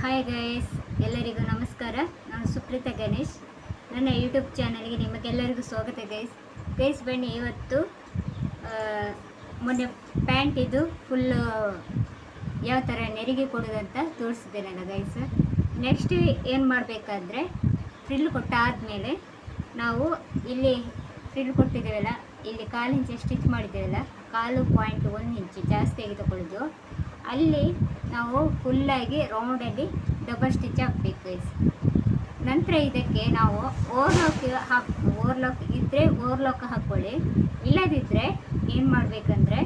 Hi guys ಎಲ್ಲರಿಗೂ ನಮಸ್ಕಾರ. ನಾನು ಸುಪ್ರೀತಾ ಗಣೇಶ್. ನನ್ನ ಯೂಟ್ಯೂಬ್ ಚಾನಲ್ಗೆ ನಿಮಗೆಲ್ಲರಿಗೂ ಸ್ವಾಗತ ಗೈಸ್ ಗೈಸ್ ಬನ್ನಿ ಇವತ್ತು ಮೊನ್ನೆ ಪ್ಯಾಂಟ್ ಇದು ಫುಲ್ಲು ಯಾವ ಥರ ನೆರಿಗೆ ಕೊಡೋದಂತ ತೋರಿಸಿದ್ದೇನಲ್ಲ ಗೈಸ್ ನೆಕ್ಸ್ಟ್ ಏನು ಮಾಡಬೇಕಾದ್ರೆ ಫ್ರಿಲ್ ಕೊಟ್ಟಾದಮೇಲೆ ನಾವು ಇಲ್ಲಿ ಫ್ರಿಲ್ ಕೊಟ್ಟಿದ್ದೇವಲ್ಲ, ಇಲ್ಲಿ ಕಾಲು ಇಂಚು ಸ್ಟಿಚ್ ಮಾಡಿದ್ದೇವಲ್ಲ, ಕಾಲು ಪಾಯಿಂಟ್ ಒಂದು ಇಂಚು ಜಾಸ್ತಿಯಾಗಿ ತಗೊಳ್ಳೋದು ಅಲ್ಲಿ ನಾವು ಫುಲ್ಲಾಗಿ ರೌಂಡಲ್ಲಿ ಡಬಲ್ ಸ್ಟಿಚ್ ಹಾಕ್ಬೇಕು ಗೈಸ್ ನಂತರ ಇದಕ್ಕೆ ನಾವು ಓವರ್ಲಾಕ್ ಹಾಕ್ ಓರ್ಲಾಕ್ ಇದ್ದರೆ ಓವರ್ಲಾಕ್ ಹಾಕ್ಕೊಳ್ಳಿ ಇಲ್ಲದಿದ್ದರೆ ಏನು ಮಾಡಬೇಕಂದ್ರೆ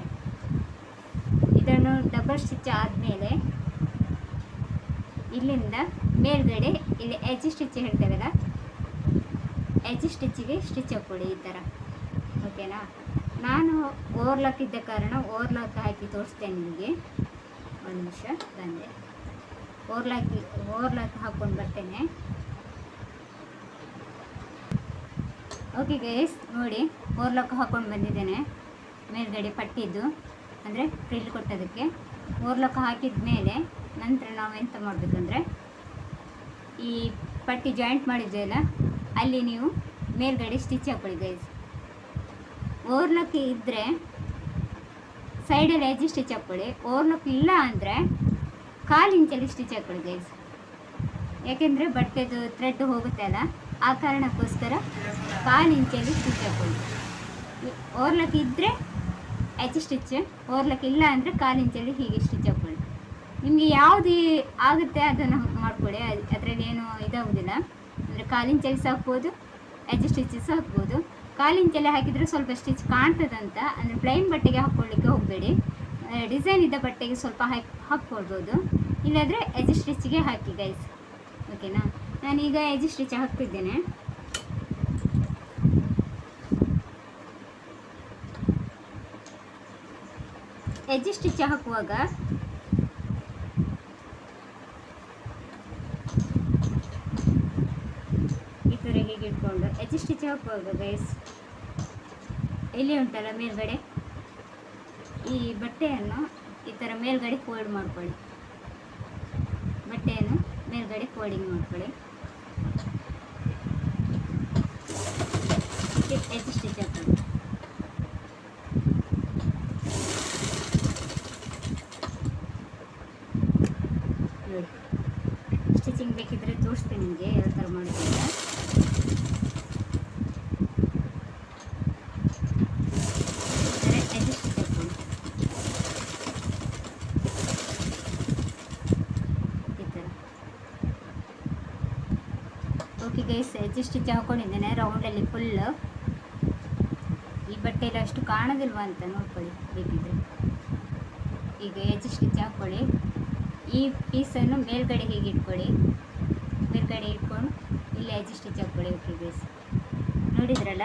ಇದನ್ನು ಡಬಲ್ ಸ್ಟಿಚ್ ಆದಮೇಲೆ ಇಲ್ಲಿಂದ ಮೇಲ್ಗಡೆ ಇಲ್ಲಿ ಎಜ್ ಸ್ಟಿಚ್ ಹೇಳ್ತೇವಲ್ಲ ಎಜ್ ಸ್ಟಿಚ್ಚಿಗೆ ಸ್ಟಿಚ್ ಹಾಕ್ಕೊಳ್ಳಿ ಈ ಥರ ಓಕೆನಾ ನಾನು ಓವರ್ಲಾಕ್ ಇದ್ದ ಕಾರಣ ಓವರ್ಲಾಕ್ ಹಾಕಿ ತೋರಿಸ್ತೇನೆ ನಿಮಗೆ. ಒಂದು ನಿಮಿಷ ಬಂದೆ ಓರ್ಲಾಕಿ ಓರ್ಲಾಕ್ ಹಾಕ್ಕೊಂಡು ಬರ್ತೇನೆ. ಓಕೆ ಗೈಸ್ ನೋಡಿ ಓರ್ಲಾಕ್ ಹಾಕ್ಕೊಂಡು ಬಂದಿದ್ದೇನೆ. ಮೇಲ್ಗಡೆ ಪಟ್ಟಿದ್ದು, ಅಂದರೆ ಫ್ರಿಲ್ ಕೊಟ್ಟೋದಕ್ಕೆ. ಓರ್ಲಾಕ್ ಹಾಕಿದ ಮೇಲೆ ನಂತರ ನಾವು ಎಂತ ಮಾಡಬೇಕಂದ್ರೆ ಈ ಪಟ್ಟಿ ಜಾಯಿಂಟ್ ಮಾಡಿದ್ದೆಲ್ಲ ಅಲ್ಲಿ ನೀವು ಮೇಲ್ಗಡೆ ಸ್ಟಿಚ್ ಹಾಕೊಳ್ಳಿ ಗೈಸ್ ಓರ್ಲಾಕ್ ಇದ್ದರೆ ಸೈಡಲ್ಲಿ ಎಜ್ಜಿ ಸ್ಟಿಚ್ ಹಾಕ್ಕೊಳ್ಳಿ ಓರ್ನಕ್ ಇಲ್ಲ ಅಂದರೆ ಕಾಲು ಇಂಚಲ್ಲಿ ಸ್ಟಿಚ್ ಹಾಕ್ಕೊಳ್ಳಿ ಗೈಸ್ ಯಾಕೆಂದರೆ ಬಟ್ಟೆದು ಥ್ರೆಡ್ ಹೋಗುತ್ತೆ ಅಲ್ಲ, ಆ ಕಾರಣಕ್ಕೋಸ್ಕರ ಕಾಲು ಇಂಚಲ್ಲಿ ಸ್ಟಿಚ್ ಹಾಕ್ಕೊಳ್ಳಿ ಓರ್ಲಕ್ ಇದ್ದರೆ ಎಚ್ ಸ್ಟಿಚ್ ಓರ್ಲಕ್ಕೆ ಇಲ್ಲ ಅಂದರೆ ಕಾಲು ಇಂಚಲ್ಲಿ ಹೀಗೆ ಸ್ಟಿಚ್ ಹಾಕ್ಕೊಳ್ಳಿ ನಿಮಗೆ ಯಾವುದು ಆಗುತ್ತೆ ಅದನ್ನು ಮಾಡ್ಕೊಳ್ಳಿ ಅದರಲ್ಲಿ ಏನು ಇದಾಗೋದಿಲ್ಲ. ಅಂದರೆ ಕಾಲು ಇಂಚಲ್ಲಿ ಸಹ ಹಾಕ್ಬೋದು ಸ್ಟಿಚ್ ಸ್ಟಿಚಸ್ ಹಾಕ್ಬೋದು. ಕಾಲು ಚೆಲ್ಲ ಹಾಕಿದರೆ ಸ್ವಲ್ಪ ಸ್ಟಿಚ್ ಕಾಣ್ತದಂತ. ಅಂದರೆ ಪ್ಲೈನ್ ಬಟ್ಟೆಗೆ ಹಾಕ್ಕೊಳ್ಳಿಕ್ಕೆ ಹೋಗಬೇಡಿ. ಡಿಸೈನ್ ಇದ್ದ ಬಟ್ಟೆಗೆ ಸ್ವಲ್ಪ ಹಾಕಿ ಹಾಕ್ಕೊಳ್ಬೋದು ಇಲ್ಲಾದರೆ ಎಜ್ ಸ್ಟಿಚ್ಗೆ ಹಾಕಿ ಗೈಸ್ ಓಕೆನಾ ನಾನೀಗ ಎಜ್ ಸ್ಟಿಚ್ ಹಾಕ್ತಿದ್ದೇನೆ. ಎಜ್ ಸ್ಟಿಚ್ ಹಾಕುವಾಗ ಈ ಥರ ಹೀಗೆ ಇಟ್ಕೊಂಡು ಎಚ್ ಸ್ಟಿಚ್ ಹಾಕುವಾಗ ಗೈಸ್ ಎಲ್ಲಿ ಉಂಟಲ್ಲ ಮೇಲ್ಗಡೆ? ಈ ಬಟ್ಟೆಯನ್ನು ಈ ಥರ ಮೇಲ್ಗಡೆ ಫೋಲ್ಡ್ ಮಾಡ್ಕೊಳ್ಳಿ. ಬಟ್ಟೆಯನ್ನು ಮೇಲ್ಗಡೆ ಫೋಲ್ಡಿಂಗ್ ಮಾಡ್ಕೊಳ್ಳಿ. ಎಚ್ ಸ್ಟಿಚ್ ಹಾಕೊಳ್ಳಿ ಸ್ಟಿಚಿಂಗ್ ಬೇಕಿದ್ರೆ ತೋರಿಸ್ತೀನಿ ನಿಮಗೆ ಯಾವ ಥರ ಮಾಡೋದು ಓಕೆ ಗೈಸ್ ಎಜ್ ಸ್ಟಿಚ್ ಹಾಕ್ಕೊಂಡಿದ್ದೇನೆ ರೌಂಡಲ್ಲಿ ಫುಲ್ಲು ಈ ಬಟ್ಟೆಯಲ್ಲಿ ಅಷ್ಟು ಕಾಣೋದಿಲ್ವ ಅಂತ ನೋಡ್ಕೊಳ್ಳಿ, ಬೇಕಿದ್ರೆ. ಈಗ ಎಜ್ ಸ್ಟಿಚ್ ಹಾಕ್ಕೊಳ್ಳಿ ಈ ಪೀಸನ್ನು ಮೇಲ್ಗಡೆ ಹೀಗೆ ಇಟ್ಕೊಳ್ಳಿ. ಮೇಲ್ಗಡೆ ಇಟ್ಕೊಂಡು ಇಲ್ಲಿ ಐದು ಸ್ಟಿಚ್ ಹಾಕ್ಕೊಳ್ಳಿ ಗೈಸ್ ನೋಡಿದ್ರಲ್ಲ?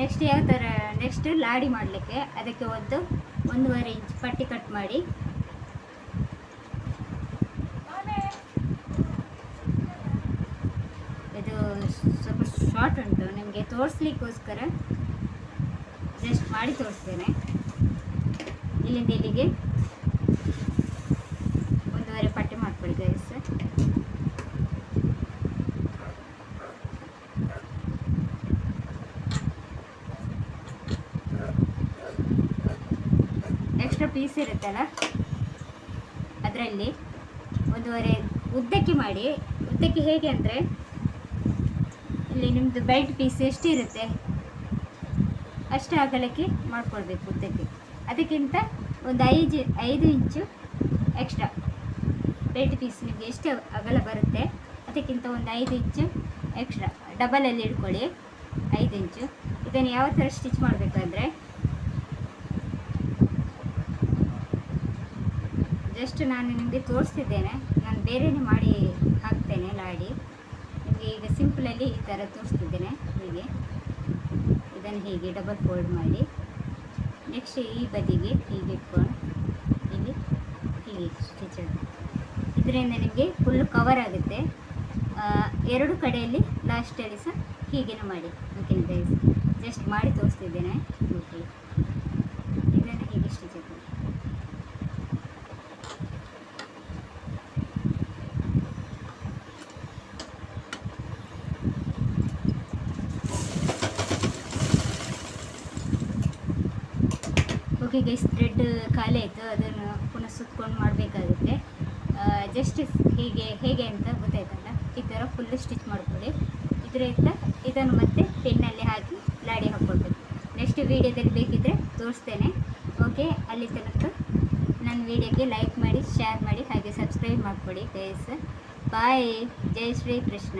ನೆಕ್ಸ್ಟ್ ಯಾವ ಥರ ನೆಕ್ಸ್ಟ್ ಲಾಡಿ ಮಾಡಲಿಕ್ಕೆ ಅದಕ್ಕೆ ಒಂದು ಒಂದೂವರೆ ಇಂಚ್ ಪಟ್ಟಿ ಕಟ್ ಮಾಡಿ. ಇದು ಸ್ವಲ್ಪ ಶಾರ್ಟ್ ಉಂಟು, ನಿಮಗೆ ತೋರಿಸ್ಲಿಕ್ಕೋಸ್ಕರ ಜಸ್ಟ್ ಮಾಡಿ ತೋರಿಸ್ತೇನೆ. ಇಲ್ಲಿಂದ ಇಲ್ಲಿಗೆ ಒಂದೂವರೆ ಪಟ್ಟಿ ಮಾಡ್ಕೊಳ್ಳಿ ಗೈಸ್ ಎಕ್ಸ್ಟ್ರಾ ಪೀಸ್ ಇರುತ್ತಲ್ಲ ಅದರಲ್ಲಿ ಒಂದೂವರೆ ಉದ್ದಕ್ಕೆ ಮಾಡಿ, ಉದ್ದಕ್ಕೆ ಹೇಗೆ ಅಂದರೆ ಇಲ್ಲಿ ನಿಮ್ಮದು ಬೆಲ್ಟ್ ಪೀಸ್ ಎಷ್ಟಿರುತ್ತೆ? ಅಷ್ಟು ಅಗಲಕ್ಕೆ ಮಾಡ್ಕೊಳ್ಬೇಕು ಉದ್ದಕ್ಕೆ. ಅದಕ್ಕಿಂತ ಒಂದು ಐದು ಐದು ಇಂಚು ಎಕ್ಸ್ಟ್ರಾ ಬೆಲ್ಟ್ ಪೀಸ್ ನಿಮಗೆ ಎಷ್ಟು ಅಗಲ ಬರುತ್ತೆ? ಅದಕ್ಕಿಂತ ಒಂದು ಐದು ಇಂಚು ಎಕ್ಸ್ಟ್ರಾ ಡಬಲಲ್ಲಿ ಇಟ್ಕೊಳ್ಳಿ ಐದು ಇಂಚು. ಇದನ್ನು ಯಾವ ಥರ ಸ್ಟಿಚ್ ಮಾಡಬೇಕಂದ್ರೆ ಜಸ್ಟ್ ನಾನು ನಿಮಗೆ ತೋರಿಸ್ತಿದ್ದೇನೆ. ನಾನು ಬೇರೆಯೇ ಮಾಡಿ ಹಾಕ್ತೇನೆ ಲಾಡಿ. ನಿಮಗೆ ಈಗ ಸಿಂಪಲಲ್ಲಿ ಈ ಥರ ತೋರಿಸ್ತಿದ್ದೇನೆ ಹೀಗೆ. ಇದನ್ನು ಹೀಗೆ ಡಬಲ್ ಫೋಲ್ಡ್ ಮಾಡಿ. ನೆಕ್ಸ್ಟ್ ಈ ಬದಿಗೆ ಹೀಗೆ ಇಟ್ಕೊಂಡು ಇಲ್ಲಿ ಹೀಗೆ ಸ್ಟಿಚ್ ಇದರಿಂದ ನಿಮಗೆ ಫುಲ್ ಕವರ್ ಆಗುತ್ತೆ. ಎರಡು ಕಡೆಯಲ್ಲಿ ಲಾಸ್ಟಲ್ಲಿ ಸಹ ಹೀಗೇನು ಮಾಡಿ. ಓಕೆ ಜಸ್ಟ್ ಮಾಡಿ ತೋರಿಸ್ತಿದ್ದೇನೆ. ಓಕೆ ಇದನ್ನು ಹೀಗೆ ಸ್ಟಿಚ್ ಹಾಕಿ ಓಕೆ ಗೈಸ್ ಥ್ರೆಡ್ ಖಾಲಿ ಆಯಿತು, ಅದನ್ನು ಪುನಃ ಸುತ್ಕೊಂಡು ಮಾಡಬೇಕಾಗುತ್ತೆ. ಜಸ್ಟ್ ಹೀಗೆ, ಹೇಗೆ ಅಂತ ಗೊತ್ತಾಯ್ತಲ್ಲ? ಈ ಥರ ಫುಲ್ ಸ್ಟಿಚ್ ಮಾಡ್ಕೊಳ್ಳಿ. ಇದರಿಂದ ಇದನ್ನು ಮತ್ತೆ ಪೆನ್ನಲ್ಲಿ ಹಾಕಿ ಲಾಡಿ ಹಾಕ್ಕೊಳ್ಬೇಕು. ನೆಕ್ಸ್ಟ್ ವೀಡಿಯೋದಲ್ಲಿ ಬೇಕಿದ್ದರೆ ತೋರಿಸ್ತೇನೆ. ಓಕೆ ಅಲ್ಲಿ ತನಕ ನನ್ನ ವೀಡಿಯೋಗೆ ಲೈಕ್ ಮಾಡಿ ಶೇರ್ ಮಾಡಿ, ಹಾಗೆ ಸಬ್ಸ್ಕ್ರೈಬ್ ಮಾಡಿಕೊಡಿ ಗೈಸ್ ಬಾಯ್ ಜೈ ಶ್ರೀ ಕೃಷ್ಣ.